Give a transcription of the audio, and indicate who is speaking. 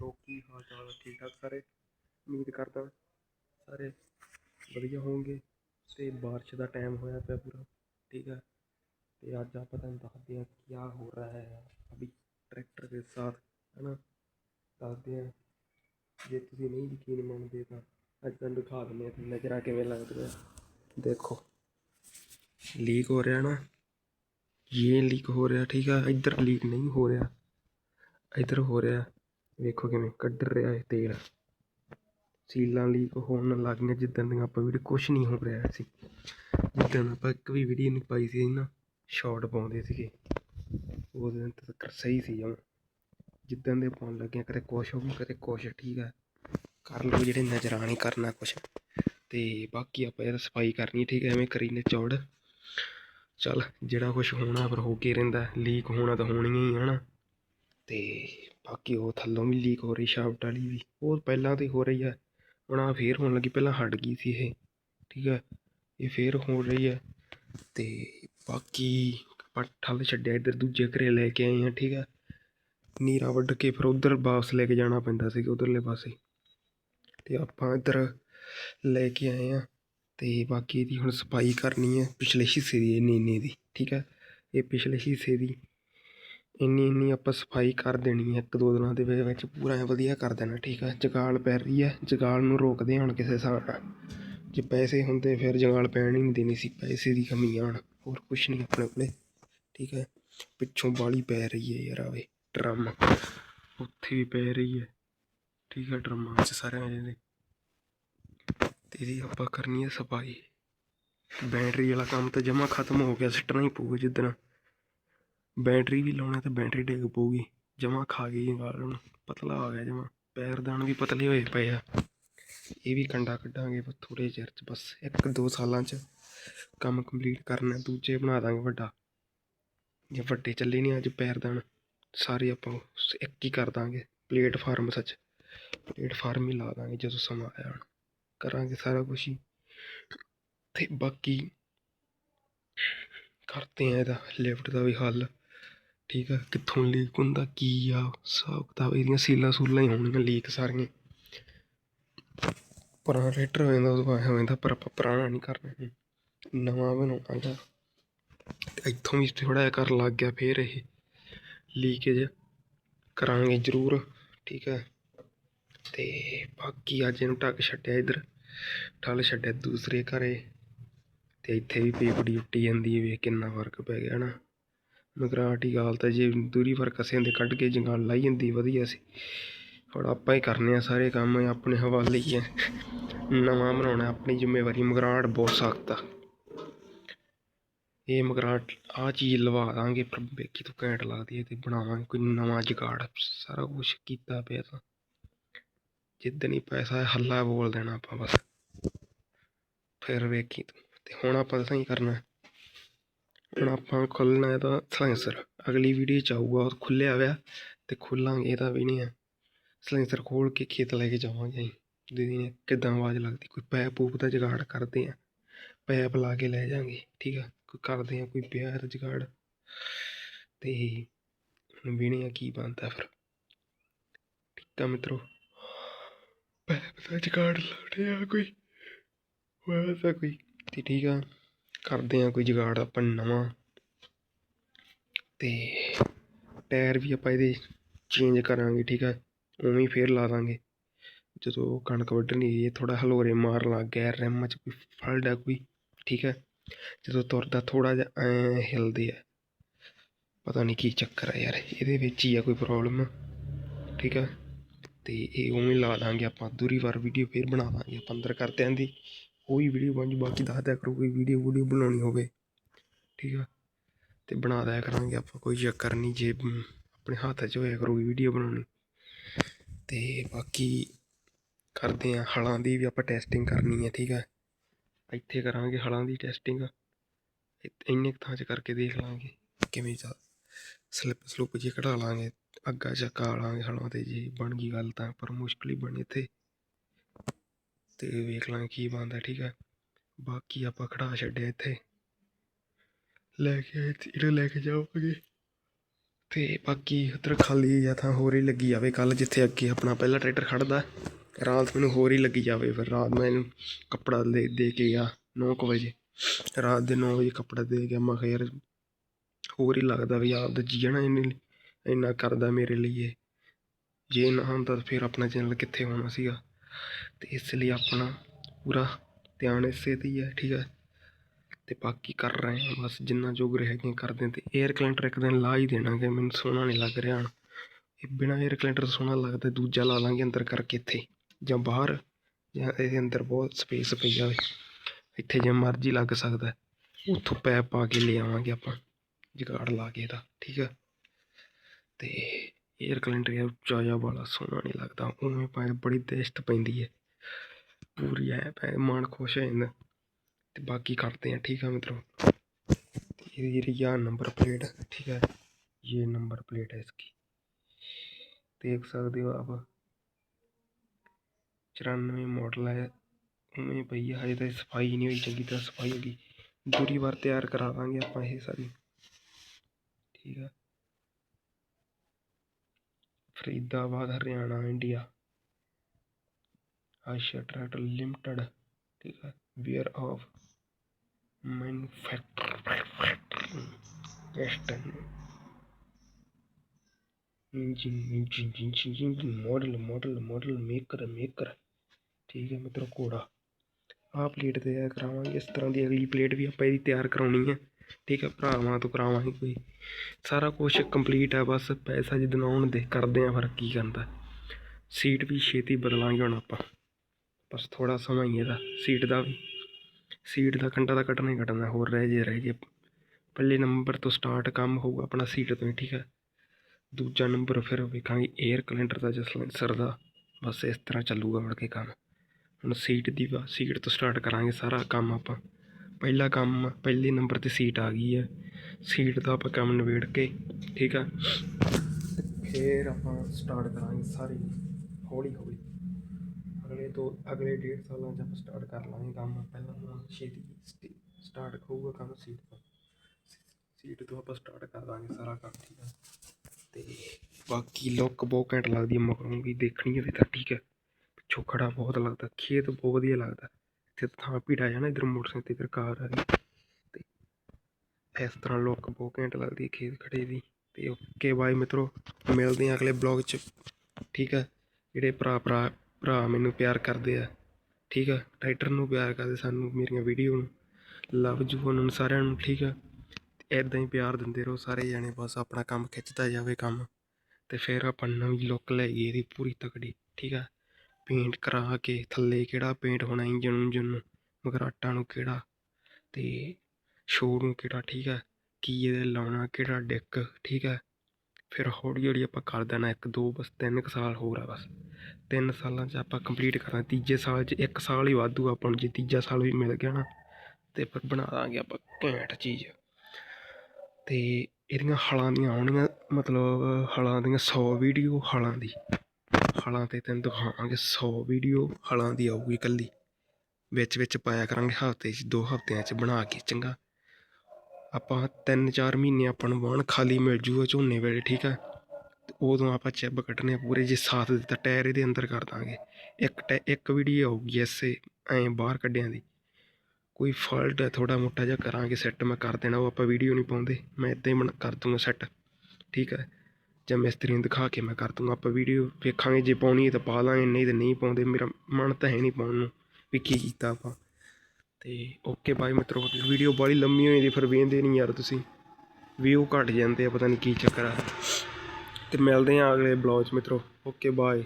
Speaker 1: ਮਿੱਤਰੋ ਕੀ ਹਾਲ ਚਾਲ ਠੀਕ ਠਾਕ ਸਾਰੇ? ਉਮੀਦ ਕਰਦਾ ਸਾਰੇ ਵਧੀਆ ਹੋਣਗੇ। ਤੇ ਬਾਰਿਸ਼ ਦਾ ਟਾਈਮ ਹੋਇਆ ਪਿਆ ਪੂਰਾ, ਠੀਕ ਹੈ ਤੇ ਅੱਜ ਆਪਾਂ ਤੁਹਾਨੂੰ ਦੱਸਦੇ ਹਾਂ ਕੀ ਹੋ ਰਿਹਾ ਹੈ। ਅਭੀ ਟਰੈਕਟਰ ਦੇ ਸਾਥ ਹੈ ਨਾ ਦੱਸਦੇ ਹਾਂ। ਜੇ ਤੁਸੀਂ ਨਹੀਂ ਯਕੀਨ ਮੰਨਦੇ ਤਾਂ ਅੱਜ ਤੁਹਾਨੂੰ ਦਿਖਾ ਦਿੰਦੇ ਹਾਂ ਨਜ਼ਰਾਂ ਕਿਵੇਂ ਲੱਗਦੀਆਂ ਦੇਖੋ ਲੀਕ ਹੋ ਰਿਹਾ ਨਾ। ਇਹ ਲੀਕ ਹੋ ਰਿਹਾ, ਠੀਕ ਆ। ਇੱਧਰ ਲੀਕ ਨਹੀਂ ਹੋ ਰਿਹਾ। ਇੱਧਰ ਹੋ ਰਿਹਾ। ਵੇਖੋ ਕਿਵੇਂ ਕੱਢ ਰਿਹਾ ਹੈ ਤੇਲ। ਸੀਲਾਂ ਲੀਕ ਹੋਣ ਲੱਗ ਗਈਆਂ ਜਿੱਦਣ ਦੀਆਂ ਆਪਾਂ ਵੀਡੀਓ, ਕੁਛ ਨਹੀਂ ਹੋ ਰਿਹਾ ਸੀ। ਜਿੱਦਣ ਆਪਾਂ ਇੱਕ ਵੀ ਵੀਡੀਓ ਨਹੀਂ ਪਾਈ ਸੀ ਨਾ ਸ਼ਾਰਟ ਪਾਉਂਦੇ ਸੀਗੇ। ਉਹ ਦਿਨ ਤੱਕ ਸਹੀ ਸੀ ਜਮਾਂ। ਜਿੱਦਣ ਦੇ ਪਾਉਣ ਲੱਗਿਆ, ਕਦੇ ਕੁਛ ਹੋ ਗਿਆ ਕਦੇ ਕੁਛ ਠੀਕ ਹੈ ਕਰ ਲਓ ਜਿਹੜੇ ਨਜ਼ਰਾਂ ਨਹੀਂ ਕਰਨਾ ਕੁਛ। ਤੇ ਬਾਕੀ ਆਪਾਂ ਇਹਦਾ ਸਫ਼ਾਈ ਕਰਨੀ ਠੀਕ ਹੈ ਐਵੇਂ ਕਰੀਨੇ ਚੌੜ। ਚੱਲ, ਜਿਹੜਾ ਕੁਛ ਹੋਣਾ ਫਿਰ ਹੋ ਕੇ ਰਹਿੰਦਾ, ਲੀਕ ਹੋਣਾ ਤਾਂ ਹੋਣੀ ਹੀ ਹੈ ਨਾ ਅਤੇ ਬਾਕੀ ਉਹ ਥੱਲੋਂ ਵੀ ਲੀਕ ਹੋ ਰਹੀ ਸ਼ਾਫਟ ਵਾਲੀ ਵੀ। ਉਹ ਪਹਿਲਾਂ ਤੋਂ ਹੀ ਹੋ ਰਹੀ ਹੈ ਹੁਣ ਆਹ ਫਿਰ ਹੋਣ ਲੱਗੀ, ਪਹਿਲਾਂ ਹਟ ਗਈ ਸੀ ਇਹ, ਠੀਕ ਹੈ ਇਹ ਫਿਰ ਹੋ ਰਹੀ ਹੈ ਅਤੇ ਬਾਕੀ ਆਪਾਂ ਠੱਲ ਛੱਡਿਆ ਇੱਧਰ, ਦੂਜੇ ਘਰੇ ਲੈ ਕੇ ਆਏ ਹਾਂ ਠੀਕ ਹੈ ਨੀਰਾ ਵੱਢ ਕੇ ਫਿਰ ਉਧਰ ਵਾਪਸ ਲੈ ਕੇ ਜਾਣਾ ਪੈਂਦਾ ਸੀ ਉਧਰਲੇ ਪਾਸੇ। ਤੇ ਆਪਾਂ ਇੱਧਰ ਲੈ ਕੇ ਆਏ ਹਾਂ ਤੇ ਬਾਕੀ ਇਹਦੀ ਹੁਣ ਸਫ਼ਾਈ ਕਰਨੀ ਹੈ ਪਿਛਲੇ ਹਿੱਸੇ ਦੀ ਇੰਨੀ ਇੰਨੀ ਦੀ, ਠੀਕ ਹੈ ਇਹ ਪਿਛਲੇ ਹਿੱਸੇ ਦੀ ਇੰਨੀ ਇੰਨੀ ਆਪਾਂ ਸਫ਼ਾਈ ਕਰ ਦੇਣੀ ਹੈ ਇੱਕ ਦੋ ਦਿਨਾਂ ਦੇ ਵਿੱਚ ਵਿੱਚ ਪੂਰਾ ਐਂ ਵਧੀਆ ਕਰ ਦੇਣਾ, ਠੀਕ ਹੈ ਜਗਾਲ ਪੈ ਰਹੀ ਹੈ, ਜਗਾਲ ਨੂੰ ਰੋਕਦੇ ਹਾਂ ਹੁਣ ਕਿਸੇ ਹਿਸਾਬ ਨਾਲ। ਜੇ ਪੈਸੇ ਹੁੰਦੇ ਫਿਰ ਜਗਾਲ ਪੈਣ ਹੀ ਨਹੀਂ ਦੇਣੀ ਸੀ, ਪੈਸੇ ਦੀ ਕਮੀ ਆਣ ਹੋਰ ਕੁਛ ਨਹੀਂ ਆਪਣੇ ਕੋਲੇ, ਠੀਕ ਹੈ? ਪਿੱਛੋਂ ਬਾਲੀ ਪੈ ਰਹੀ ਹੈ ਯਾਰ ਆਵੇ, ਡਰਮ। ਉੱਥੇ ਵੀ ਪੈ ਰਹੀ ਹੈ, ਠੀਕ ਹੈ? ਡਰਮਾਂ 'ਚ ਸਾਰਿਆਂ ਦੇ ਤੇ ਇਹਦੀ ਆਪਾਂ ਕਰਨੀ ਹੈ ਸਫ਼ਾਈ। ਬੈਟਰੀ ਵਾਲਾ ਕੰਮ ਤਾਂ ਜਮਾ ਖਤਮ ਹੋ ਗਿਆ, ਸਿੱਟਣਾ ਹੀ ਪਊਗਾ ਜਿੱਦਣ। ਬੈਟਰੀ ਵੀ ਲਾਉਣਾ ਤਾਂ ਬੈਟਰੀ ਡਿੱਗ ਪਊਗੀ। ਜਮਾ ਖਾ ਗਈ ਗਾਲ ਹੁਣ, ਪਤਲਾ ਆ ਗਿਆ ਜਮਾ। ਪੈਰਦਾਨ ਵੀ ਪਤਲੇ ਹੋਏ ਪਏ ਆ। ਇਹ ਵੀ ਕੰਡਾ ਕੱਢਾਂਗੇ ਬਸ ਥੋੜੇ ਚਿਰ ਚ ਬਸ। ਇੱਕ ਦੋ ਸਾਲਾਂ ਚ ਕੰਮ ਕੰਪਲੀਟ ਕਰਨਾ, ਦੂਜੇ ਬਣਾ ਦਾਂਗੇ ਵੱਡਾ। ਜੇ ਵੱਡੇ ਚੱਲੇ ਨਹੀਂ ਅੱਜ ਪੈਰਦਾਨ ਸਾਰੇ ਆਪਾਂ ਇੱਕ ਹੀ ਕਰ ਦਾਂਗੇ, ਪਲੇਟਫਾਰਮ ਸੱਚ। ਪਲੇਟਫਾਰਮ ਹੀ ਲਾ ਦਾਂਗੇ ਜਦੋਂ ਸਮਾਂ ਆਇਆ ਕਰਾਂਗੇ ਸਾਰਾ ਕੁਝ ਹੀ। ਤੇ ਬਾਕੀ, ਕਰਦੇ ਆ ਇਹਦਾ, ਲਿਫਟ ਦਾ ਵੀ ਹੱਲ। ਠੀਕ ਆ, ਕਿੱਥੋਂ ਲੀਕ ਹੁੰਦਾ, ਕੀ ਆ, ਹਿਸਾਬ ਕਿਤਾਬ, ਇਹਦੀਆਂ ਸੀਲਾਂ ਸੂਲਾਂ ਹੀ ਹੋਣੀਆਂ ਲੀਕ ਸਾਰੀਆਂ। ਪੁਰਾਣਾ ਰੇਟਰ ਹੋ ਜਾਂਦਾ, ਉਦੋਂ ਆਇਆ ਹੋ ਜਾਂਦਾ ਪਰ ਆਪਾਂ ਪੁਰਾਣਾ ਨਹੀਂ ਕਰਨਾ ਨਵਾਂ ਬਣਾਉਣਾ ਤੇ ਇੱਥੋਂ ਵੀ ਥੋੜਾ ਜਿਹਾ ਕਰ ਲੱਗ ਗਿਆ ਫੇਰ ਇਹ ਲੀਕੇਜ ਕਰਾਂਗੇ ਜ਼ਰੂਰ, ਠੀਕ ਹੈ ਤੇ ਬਾਕੀ ਅੱਜ ਇਹਨੂੰ ਢੱਕ ਛੱਡਿਆ ਇੱਧਰ ਠੱਲ ਛੱਡਿਆ ਦੂਸਰੇ ਘਰੇ। ਤੇ ਇੱਥੇ ਵੀ ਪੀਪੜੀ ਉੱਟੀ ਜਾਂਦੀ ਹੈ, ਵੇਖ ਕਿੰਨਾ ਫ਼ਰਕ ਪੈ ਗਿਆ ਨਾ। ਮਗਰਾਹਟ ਮਗਰਾਟੀ ਗਾਲ ਤਾਂ ਜੇ ਦੂਰੀ ਫ਼ਰਕ ਅਸਿਆਂ ਦੇ ਕੱਢ ਕੇ ਜੰਗਾਲ ਲਾਈ ਜਾਂਦੀ, ਵਧੀਆ ਸੀ। ਹੁਣ ਆਪਾਂ ਹੀ ਕਰਨੇ ਆ ਸਾਰੇ ਕੰਮ ਆਪਣੇ ਹਵਾਲੇ ਹੀ ਹੈ ਨਵਾਂ ਬਣਾਉਣਾ ਆਪਣੀ ਜ਼ਿੰਮੇਵਾਰੀ ਮਗਰਾਹਟ ਬਹੁਤ ਸਖਤ ਆ। ਇਹ ਮਗਰਾਹਟ ਆ ਚੀਜ਼ ਲਵਾ ਦਾਂਗੇ ਪਰ ਵੇਖੀ ਤੂੰ ਘੈਂਟ ਲੱਗਦੀ ਹੈ ਤੇ ਬਣਾਵਾਂਗੇ, ਕੋਈ ਨਵਾਂ ਜੁਗਾੜ, ਸਾਰਾ ਕੁਝ ਕੀਤਾ ਪਿਆ ਤਾਂ। ਜਿੱਦਣ ਹੀ ਪੈਸਾ, ਹੱਲਾ ਬੋਲ ਦੇਣਾ ਆਪਾਂ ਬਸ। ਫਿਰ ਵੇਖੀ ਤੂੰ, ਤੇ ਹੁਣ ਆਪਾਂ ਤਾਂ ਕੀ ਕਰਨਾ। ਹੁਣ ਆਪਾਂ ਖੋਲ੍ਹਣਾ ਇਹਦਾ ਸਲੈਂਸਰ ਅਗਲੀ ਵੀਡੀਓ ਚ ਆਊਗਾ, ਉਹ ਖੁੱਲਿਆ ਹੋਇਆ ਤੇ ਖੋਲਾਂਗੇ ਇਹਦਾ ਵੀ ਨਹੀਂ ਹੈ। ਸਲੈਂਸਰ ਖੋਲ ਕੇ ਖੇਤ ਲੈ ਕੇ ਜਾਵਾਂਗੇ ਅਸੀਂ। ਦੀਦੀ ਨੇ ਕਿੱਦਾਂ ਆਵਾਜ਼ ਲੱਗਦੀ? ਕੋਈ ਪੈਪ ਪੂਪ ਦਾ ਜੁਗਾੜ ਕਰਦੇ ਆ। ਪੈਪ ਲਾ ਕੇ ਲੈ ਜਾਾਂਗੇ, ਠੀਕ ਆ? ਕੋਈ ਕਰਦੇ ਆ ਕੋਈ ਵਿਆਹ ਦਾ ਜੁਗਾੜ। ਤੇ ਹੁਣ ਵੀਣੇ ਆ ਕੀ ਬਣਦਾ ਫਿਰ? ਠੀਕ ਆ ਮਿੱਤਰੋ? ਪੈਪ ਦਾ ਜੁਗਾੜ ਲਾਉਣੇ ਕੋਈ। ਹੋਇਆ ਤਾਂ ਕੋਈ ਤੇ ਠੀਕ ਆ? ਕਰਦੇ ਆ ਕੋਈ ਜੁਗਾੜ ਆਪਾਂ ਨਵਾਂ। ਤੇ ਟਾਇਰ ਵੀ ਆਪਾਂ ਇਹਦੇ ਚੇਂਜ ਕਰਾਂਗੇ, ਠੀਕ ਆ ਉਵੇਂ ਹੀ ਫੇਰ ਲਾ ਦਾਂਗੇ। ਜਦੋਂ ਕਣਕ ਵੱਢਣੀ ਇਹ ਥੋੜਾ ਹਲੋਰੇ ਮਾਰ ਲੱਗ ਗਿਆ ਰਿਮ 'ਚ ਕੋਈ ਫਲਡ ਆ ਕੋਈ, ਠੀਕ ਹੈ? ਜਦੋਂ ਤੁਰਦਾ ਥੋੜਾ ਜਿਹਾ ਐ ਹਿਲਦੇ ਆ। ਪਤਾ ਨਹੀਂ ਕੀ ਚੱਕਰ ਆ ਯਾਰ, ਇਹਦੇ ਵਿੱਚ ਹੀ ਆ ਕੋਈ ਪ੍ਰੋਬਲਮ ਠੀਕ ਆ ਤੇ ਇਹ ਉਵੇਂ ਲਾ ਦਾਂਗੇ ਆਪਾਂ ਦੂਰੀ ਵਾਰ ਵੀਡੀਓ ਫੇਰ ਬਣਾ ਦਾਂਗੇ, ਆਪਾਂ ਅੰਦਰ ਕਰਦਿਆਂ ਦੀ ਕੋਈ ਵੀਡੀਓ ਬਣ ਜੂ, ਬਾਕੀ ਦੱਸ ਦਿਆ ਕਰੋ ਕੋਈ ਵੀਡੀਓ ਵੀਡੀਓ ਬਣਾਉਣੀ ਹੋਵੇ। ਠੀਕ ਆ? ਤੇ ਬਣਾ ਦਿਆ ਕਰਾਂਗੇ ਆਪਾਂ, ਕੋਈ ਚੱਕਰ ਨਹੀਂ ਜੇ ਆਪਣੇ ਹੱਥ 'ਚ ਹੋਇਆ ਕਰੂਗੀ ਵੀਡੀਓ ਬਣਾਉਣੀ। ਤੇ ਬਾਕੀ ਕਰਦੇ ਆ ਹਲਾਂ ਦੀ ਵੀ ਆਪਾਂ ਟੈਸਟਿੰਗ ਕਰਨੀ ਹੈ ਠੀਕ ਹੈ ਇੱਥੇ ਕਰਾਂਗੇ ਹਲਾਂ ਦੀ ਟੈਸਟਿੰਗ ਇੰਨੇ ਥਾਂ 'ਚ ਕਰਕੇ ਦੇਖ ਲਾਂਗੇ, ਕਿਵੇਂ ਚੱਲ ਸਲਿੱਪ ਸਲੂਪ ਜੇ ਕਢਾ ਲਾਂਗੇ, ਅੱਗਾ ਚੱਕਾ ਲਾਂਗੇ ਹਲਾਂ ਤੇ ਜੇ ਬਣ ਗਈ ਗੱਲ ਤਾਂ, ਪਰ ਮੁਸ਼ਕਿਲ ਹੀ ਬਣੀ ਇੱਥੇ। ਤੇ ਵੇਖ ਲਾਂਗੇ ਕੀ ਬਣਦਾ, ਠੀਕ ਹੈ? ਬਾਕੀ ਆਪਾਂ ਖੜਾ ਛੱਡਿਆ ਇੱਥੇ। ਲੈ ਕੇ ਆਏ ਇਹਨੂੰ ਲੈ ਕੇ ਜਾਵਾਂਗੇ ਤੇ ਬਾਕੀ ਉਧਰ ਖਾਲੀ ਜਾਂ ਤਾਂ ਹੋਰ ਹੀ ਲੱਗੀ ਜਾਵੇ ਕੱਲ ਜਿੱਥੇ ਅੱਗੇ ਆਪਣਾ ਪਹਿਲਾ ਟਰੈਕਟਰ ਖੜਦਾ ਰਾਤ ਮੈਨੂੰ ਹੋਰ ਹੀ ਲੱਗੀ ਜਾਵੇ ਫਿਰ, ਰਾਤ ਮੈਂ ਇਹਨੂੰ ਕੱਪੜਾ ਦੇ ਦੇ ਕੇ ਗਿਆ 9 ਵਜੇ। ਰਾਤ ਦੇ 9 ਵਜੇ ਕੱਪੜਾ ਦੇ ਕੇ ਮੈਂ ਕਿਹਾ ਹੋਰ ਹੀ ਲੱਗਦਾ ਵੀ ਆਪ ਆਪਦਾ ਜੀਣਾ ਇਹਨੇ ਇੰਨਾ ਕਰਦਾ ਮੇਰੇ ਲਈ ਇਹ ਜੇ ਨਾ ਹੁੰਦਾ ਤਾਂ ਫਿਰ ਆਪਣਾ ਚੈਨਲ ਕਿੱਥੇ ਹੋਣਾ ਸੀਗਾ? ਤੇ ਇਸ ਲਈ ਆਪਣਾ ਪੂਰਾ ਧਿਆਨ ਇਸੇ ਤੇ ਹੀ ਹੈ, ਠੀਕ ਹੈ। ਅਤੇ ਬਾਕੀ ਕਰ ਰਹੇ ਹਾਂ, ਬਸ ਜਿੰਨਾ ਜੋਗ ਹੈਗੇ ਕਰਦੇ ਅਤੇ ਏਅਰ 에ਅਰ ਕਲੈਂਟਰ ਇੱਕ ਦਿਨ ਲਾ ਹੀ ਦੇਣਾ ਕਿ ਮੈਨੂੰ ਸੋਹਣਾ ਨਹੀਂ ਲੱਗ ਰਿਹਾ ਹੁਣ। ਇਹ ਬਿਨਾ 에ਅਰ ਕਲੈਂਟਰ ਸੋਹਣਾ ਲੱਗਦਾ, ਦੂਜਾ ਲਾ ਲਾਂਗੇ ਅੰਦਰ ਕਰਕੇ ਇੱਥੇ, ਜਾਂ ਬਾਹਰ, ਜਾਂ ਇਹਦੇ ਅੰਦਰ ਬਹੁਤ ਸਪੇਸ ਪਈ ਜਾਵੇ ਇੱਥੇ ਜੇ ਮਰਜ਼ੀ ਲੱਗ ਸਕਦਾ ਉੱਥੋਂ ਪੈਪ ਪਾ ਕੇ ਲੈ ਆਵਾਂਗੇ ਆਪਾਂ, ਜਗਾੜ ਲਾ ਕੇ ਇਹਦਾ, ਠੀਕ ਹੈ। ਤੇ ਏਅਰ ਕਲੈਂਡਰ ਯਾਰ ਜਾਇਆ ਵਾਲਾ ਸੋਹਣਾ ਨਹੀਂ ਲੱਗਦਾ, ਉਵੇਂ ਭਾਵੇਂ ਬੜੀ ਦਹਿਸ਼ਤ ਪੈਂਦੀ ਹੈ ਪੂਰੀ ਐ ਭਾਵੇਂ ਮਨ ਖੁਸ਼ ਹੋ ਜਾਂਦਾ। ਤੇ ਬਾਕੀ ਕਰਦੇ ਆ, ਠੀਕ ਆ ਮਿੱਤਰੋ? ਇਹ ਜਿਹੜੀ ਯਾਰ ਨੰਬਰ प्लेट ठीक है ये नंबर प्लेट है इसकी देख सकते हो आप चौरानवे मॉडल है ਉਵੇਂ ਪਈ ਹਜੇ ਤਾਂ ਸਫ਼ਾਈ ਨਹੀਂ ਹੋਈ, ਚੰਗੀ ਤਰ੍ਹਾਂ ਸਫ਼ਾਈ ਹੋਗੀ ਦੂਰੀ ਵਾਰ ਤਿਆਰ ਕਰਾ ਦਾਂਗੇ ਆਪਾਂ ਇਹ ਸਾਰੀ। ਠੀਕ ਆ। Faridabad Haryana India Asha tractor limited ਠੀਕ ਹੈ where of manufacturing western engine engine engine engine model model model maker maker ਠੀਕ ਹੈ ਮਿੱਤਰੋ ਕੋੜਾ ਆਹ ਪਲੇਟ ਤਿਆਰ ਕਰਾਵਾਂਗੇ ਇਸ ਤਰ੍ਹਾਂ ਦੀ ਅਗਲੀ ਪਲੇਟ ਵੀ ਆਪਾਂ ਇਹਦੀ ਤਿਆਰ ਕਰਾਉਣੀ ਹੈ ਠੀਕ ਹੈ, ਭਰਾਵਾਂ ਤੋਂ ਕਰਾਵਾਂਗੇ ਕੋਈ। ਸਾਰਾ ਕੁਝ ਕੰਪਲੀਟ ਹੈ, ਬਸ ਪੈਸਾ ਜਿੱਦਣ ਆਉਣ ਦੇ, ਕਰਦੇ ਆ ਫਿਰ ਕੀ ਕਰਦਾ ਸੀਟ ਵੀ ਛੇਤੀ ਬਦਲਾਂਗੇ ਹੁਣ ਆਪਾਂ। ਬਸ ਥੋੜਾ ਸਮਾਂ ਹੀ ਇਹਦਾ ਸੀਟ ਦਾ ਵੀ। ਸੀਟ ਦਾ ਕੰਡਾ ਤਾਂ ਕੱਟਣਾ ਹੀ ਕੱਟਣਾ, ਹੋਰ ਰਹਿ ਜੇ ਰਹਿ ਜੇ। ਪਹਿਲੇ ਨੰਬਰ ਤੋਂ ਸਟਾਰਟ ਕੰਮ ਹੋਊਗਾ ਆਪਣਾ ਸੀਟ ਤੋਂ ਹੀ, ਠੀਕ ਹੈ। ਦੂਜਾ ਨੰਬਰ ਫਿਰ ਵੇਖਾਂਗੇ 에ਅਰ ਕੈਲੰਡਰ ਦਾ ਜਾਂ ਸਲੈਂਸਰ ਦਾ। ਬਸ ਇਸ ਤਰ੍ਹਾਂ ਚੱਲੂਗਾ ਮੁੜ ਕੇ ਕੰਮ। ਹੁਣ ਸੀਟ ਦੀ ਵਾ ਸੀਟ ਤੋਂ ਸਟਾਰਟ ਕਰਾਂਗੇ ਸਾਰਾ ਕੰਮ ਆਪਾਂ। ਪਹਿਲਾ ਕੰਮ, ਪਹਿਲੇ ਨੰਬਰ ਤੇ ਸੀਟ ਆ ਗਈ ਹੈ ਸੀਟ ਦਾ ਆਪਾਂ ਕੰਮ ਨਿਬੇੜ ਕੇ, ਠੀਕ ਆ? ਫਿਰ ਆਪਾਂ ਸਟਾਰਟ ਕਰਾਂਗੇ ਸਾਰੀ, ਹੌਲੀ ਹੌਲੀ। ਅਗਲੇ ਤੋਂ ਅਗਲੇ ਡੇਢ ਸਾਲਾਂ 'ਚ ਆਪਾਂ ਸਟਾਰਟ ਕਰ ਲਾਂਗੇ ਕੰਮ। ਪਹਿਲਾਂ ਹੁਣ ਛੇਤੀ ਸਟਾਰਟ ਹੋਊਗਾ ਕੰਮ ਸੀਟ ਦਾ ਸੀਟ ਤੋਂ ਆਪਾਂ ਸਟਾਰਟ ਕਰ ਦਾਂਗੇ ਸਾਰਾ ਕੰਮ, ਠੀਕ ਆ? ਤੇ ਬਾਕੀ ਲੁੱਕ ਬਹੁਤ ਘੈਂਟ ਲੱਗਦੀ ਹੈ ਮਗਰੋਂ ਵੀ ਦੇਖਣੀ ਹੈ ਤਾਂ, ਠੀਕ ਹੈ ਪਿੱਛੋਂ ਖੜਾ ਬਹੁਤ ਲੱਗਦਾ, ਖੇਤ ਬਹੁਤ ਵਧੀਆ ਲੱਗਦਾ। ਇੱਥੇ ਥਾਂ ਭੀੜਾ ਜਾਣਾ ਇਧਰ ਮੋਟਰਸਾਈਕਲ ਤੇ ਕਾਰ ਆ ਗਈ ਤੇ ਇਸ ਤਰ੍ਹਾਂ ਲੁੱਕ ਬਹੁਤ ਘੈਂਟ ਲੱਗਦੀ ਖੇਤ ਖੜੇ ਦੀ। ਤੇ ਓਕੇ, ਬਾਏ ਮਿੱਤਰੋ, ਮਿਲਦੇ ਹਾਂ ਅਗਲੇ ਬਲੌਗ 'ਚ, ਠੀਕ ਆ ਜਿਹੜੇ ਭਰਾ ਭਰਾ ਭਰਾ ਮੈਨੂੰ ਪਿਆਰ ਕਰਦੇ ਆ, ਠੀਕ ਆ ਟਾਈਟਰ ਨੂੰ ਪਿਆਰ ਕਰਦੇ ਸਾਨੂੰ, ਮੇਰੀਆਂ ਵੀਡੀਓ ਨੂੰ, ਲਵ ਯੂ ਉਹਨਾਂ ਨੂੰ ਸਾਰਿਆਂ ਨੂੰ, ਠੀਕ ਆ ਇਦਾਂ ਹੀ ਪਿਆਰ ਦਿੰਦੇ ਰਹੋ ਸਾਰੇ ਜਾਣੇ, ਬਸ ਆਪਣਾ ਕੰਮ ਖਿੱਚਦਾ ਜਾਵੇ ਕੰਮ, ਤੇ ਫਿਰ ਆਪਾਂ ਨਵੀਂ ਲੁੱਕ ਲੈ ਗਏ ਇਹਦੀ ਪੂਰੀ ਤਕੜੀ, ਠੀਕ ਆ ਪੇਂਟ ਕਰਾ ਕੇ ਥੱਲੇ ਕਿਹੜਾ ਪੇਂਟ ਹੋਣਾ ਇੰਜਨ ਉਂਜਨ ਨੂੰ ਮਗਰਾਟਾਂ ਨੂੰ ਕਿਹੜਾ ਅਤੇ ਸ਼ੋਅ ਨੂੰ ਕਿਹੜਾ, ਠੀਕ ਹੈ? ਕੀ ਇਹਦੇ ਲਾਉਣਾ, ਕਿਹੜਾ ਡਿੱਕ ਠੀਕ ਹੈ? ਫਿਰ ਹੌਲੀ ਹੌਲੀ ਆਪਾਂ ਕਰ ਦੇਣਾ ਇੱਕ, ਦੋ, ਬਸ ਤਿੰਨ ਕੁ ਸਾਲ ਹੋਰ ਆ ਬਸ। ਤਿੰਨ ਸਾਲਾਂ 'ਚ ਆਪਾਂ ਕੰਪਲੀਟ ਕਰਾਂ ਤੀਜੇ ਸਾਲ 'ਚ ਇੱਕ ਸਾਲ ਹੀ ਵਾਧੂ ਆਪਾਂ ਨੂੰ, ਜੇ ਤੀਜਾ ਸਾਲ ਵੀ ਮਿਲ ਗਿਆ ਨਾ, ਤੇ ਫਿਰ ਬਣਾ ਦਾਂਗੇ ਆਪਾਂ ਘੈਂਟ ਚੀਜ਼। ਤੇ ਇਹਦੀਆਂ ਹਲਾਂ ਦੀਆਂ ਆਉਣੀਆਂ, ਮਤਲਬ ਹਲਾਂ ਦੀਆਂ 100 ਵੀਡੀਓ ਹਲਾਂ ਦੀ। ਹਲਾਂ ਤੇ ਤੈਨੂੰ ਦਿਖਾਵਾਂਗੇ 100 ਵੀਡੀਓ ਹਲਾਂ ਦੀ ਆਊਗੀ ਇਕੱਲੀ। ਵਿੱਚ ਵਿੱਚ ਪਾਇਆ ਕਰਾਂਗੇ ਹਫ਼ਤੇ 'ਚ, ਦੋ ਹਫ਼ਤਿਆਂ 'ਚ ਬਣਾ ਕੇ, ਚੰਗਾ। ਆਪਾਂ ਤਿੰਨ ਚਾਰ ਮਹੀਨੇ ਆਪਾਂ ਨੂੰ ਵਾਹਣ ਖਾਲੀ ਮਿਲ ਜੂਗਾ ਝੋਨੇ ਵੇਲੇ, ਠੀਕ ਆ? ਉਦੋਂ ਆਪਾਂ ਚਿੱਬ ਕੱਢਣੇ ਪੂਰੇ, ਜੇ ਸਾਥ ਦਿੱਤਾ ਟਾਇਰ ਇਹਦੇ ਅੰਦਰ ਕਰ ਦਾਂਗੇ। ਇੱਕ ਟੈ, ਇੱਕ ਵੀਡੀਓ ਆਊਗੀ ਐਸੇ, ਐਂ ਬਾਹਰ ਕੱਢਿਆਂ ਦੀ। ਕੋਈ ਫਾਲਟ ਹੈ ਥੋੜਾ ਮੋਟਾ ਜਿਹਾ ਕਰਾਂਗੇ ਸੈੱਟ ਮੈਂ ਕਰ ਦੇਣਾ, ਉਹ ਆਪਾਂ ਵੀਡੀਓ ਨਹੀਂ ਪਾਉਂਦੇ। ਮੈਂ ਇਦਾਂ ਹੀ ਬਣਾ, ਕਰ ਦੂੰਗਾ ਸੈੱਟ ਠੀਕ ਹੈ ਜਾਂ ਮਿਸਤਰੀ ਨੂੰ ਦਿਖਾ ਕੇ ਮੈਂ ਕਰ ਦੂੰਗਾ, ਆਪਾਂ ਵੀਡੀਓ ਵੇਖਾਂਗੇ, ਜੇ ਪਾਉਣੀ ਹੈ ਤਾਂ ਪਾ ਲਾਂਗੇ, ਨਹੀਂ ਤਾਂ ਨਹੀਂ ਪਾਉਂਦੇ, ਮੇਰਾ ਮਨ ਤਾਂ ਹੈ ਨਹੀਂ ਪਾਉਣ ਨੂੰ, ਵੀ ਕੀ ਕੀਤਾ ਆਪਾਂ। ਤੇ ਓਕੇ ਬਾਈ ਮਿੱਤਰੋ ਵੀਡੀਓ ਬੜੀ ਲੰਮੀ ਹੋਈ ਦੀ ਫਿਰ ਵੇਂਦੇ ਨਹੀਂ ਯਾਰ ਤੁਸੀਂ। ਵਿਊ ਘਟ ਜਾਂਦੇ ਆ, ਪਤਾ ਨਹੀਂ ਕੀ ਚੱਕਰ ਆ। ਤੇ ਮਿਲਦੇ ਆ ਅਗਲੇ ਬਲੌਗ 'ਚ ਮਿੱਤਰੋ। Okay bye